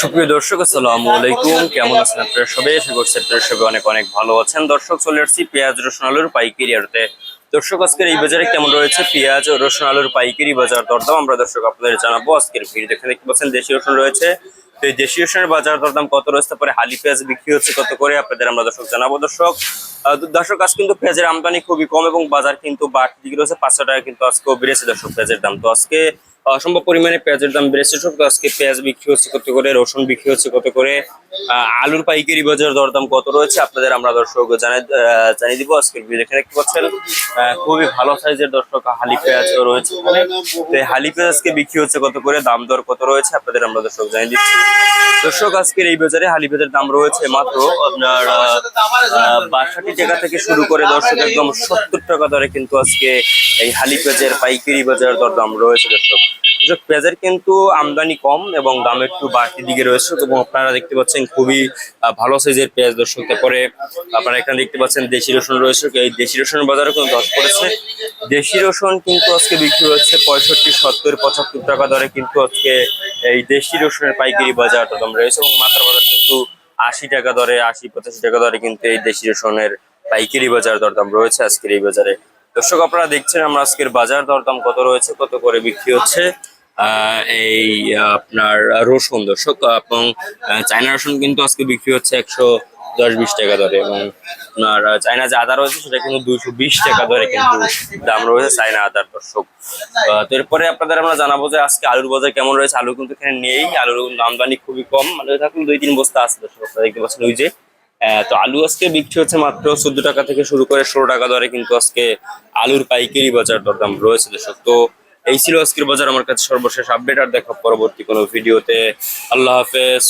সুপ্রিয় দর্শক, আসসালামু আলাইকুম। কেমন আছেন আপনারা সবাই? আশা সবাই অনেক অনেক ভালো আছেন। দর্শক, চলে আসছি পেঁয়াজ, রসুন, আলুর পাইকারি আড়তে দর্শক, আজকের এই বাজারে কেমন রয়েছে? পেঁয়াজ ও রসুন, আলুর পাইকারি বাজার দরদাম আমরা দর্শক আপনাদের জানাব। আজকের ভিড় দেখে দেখতে পাচ্ছেন, দেশি রসুন রয়েছে। তো এই দেশি রসুনের বাজার দরদাম কত রয়েছে? পরে হালি পেঁয়াজ বিক্রি হচ্ছে কত করে? আপনাদের আমরা দর্শক জানাব। দর্শক দর্শক, আজ কিন্তু পেঁয়াজের আমদানি খুবই কম এবং বাজার কিন্তু বাড়তি। দিকে রয়েছে পাঁচশো টাকা কিন্তু আজকেও বেড়েছে দর্শক পেঁয়াজের দাম। তো আজকে অসম্ভব পরিমাণে পেঁয়াজের দাম বেড়েছে সব তো আজকে পেঁয়াজ বিক্রি হচ্ছে কত করে, রসুন বিক্রি হচ্ছে কত করে আলুর পাইকারি বাজার দরদাম কত রয়েছে আপনাদের আমরা দর্শক জানাই জানিয়ে দিব। ভিডিও দেখে দেখতে পাচ্ছেন খুবই ভালো সাইজের দর্শক হালি পেঁয়াজ রয়েছে তো হালি পেঁয়াজ আজকে বিক্রি হচ্ছে কত করে, দাম দর কত রয়েছে আপনাদের আমরা দর্শক জানিয়ে দিচ্ছি। দর্শক, আজকের এই বাজারে হালি পেঁয়াজের দাম রয়েছে মাত্র আপনার বাষট্টি টাকা থেকে শুরু করে দর্শক, একদম সত্তর টাকা দরে কিন্তু আজকে এই হালি পেঁয়াজের পাইকারি বাজার দর দাম রয়েছে দর্শক। দর্শক পেঁয়াজের কিন্তু আমদানি কম এবং দাম একটু বাড়তি দিকে রয়েছে। এবং আপনারা দেখতে পাচ্ছেন খুবই ভালো সাইজের পেঁয়াজ দর্শক, তারপরে আপনারা এখানে দেখতে পাচ্ছেন দেশি রসুন রয়েছে। এই দেশি রসুনের বাজারও কিন্তু দশ পড়েছে। দেশি রসুন কিন্তু আজকে বিক্রি হচ্ছে পঁয়ষট্টি, সত্তর, পঁচাত্তর টাকা দরে কিন্তু আজকে এই দেশি রসুনের পাইকারি বাজার দাম রয়েছে এবং মাথার বাজার কিন্তু আশি টাকা দরে, আশি, পঁচাশি টাকা দরে কিন্তু এই দেশি রসুনের পাইকারি বাজার দরদাম রয়েছে আজকের এই বাজারে। দর্শক, আপনারা দেখছেন আমরা আজকের বাজার দরদাম কত রয়েছে, কত করে বিক্রি হচ্ছে। এই আপনার রসুন দর্শক, এবং চায়না রসুন কিন্তু আজকে বিক্রি হচ্ছে একশো দশ বিশ টাকা দরে, এবং আপনার চায়না যে আদা রয়েছে সেটা কিন্তু দুইশো বিশ টাকা দরে কিন্তু দাম রয়েছে চায়না আদার দর্শক। তো এরপরে আপনাদের আমরা জানাব যে আজকে আলুর বাজার কেমন রয়েছে। আলু কিন্তু এখানে নেই, আলুর আমদানি খুবই কম মানে থাকলে দুই তিন বস্তা আছে দর্শক, আপনারা দেখতে পাচ্ছেন ওই যে। তো আলু আজকে বিক্রি হচ্ছে মাত্র চোদ্দ টাকা থেকে শুরু করে ষোলো টাকা দরে কিন্তু আজকে আলুর পাইকারি বাজার দরদাম রয়েছে দর্শক। তো এই ছিল আজকের বাজার। আমার কাছে সর্বশেষ আপডেট। আর দেখা পরবর্তী কোনো ভিডিওতে। আল্লাহ হাফেজ।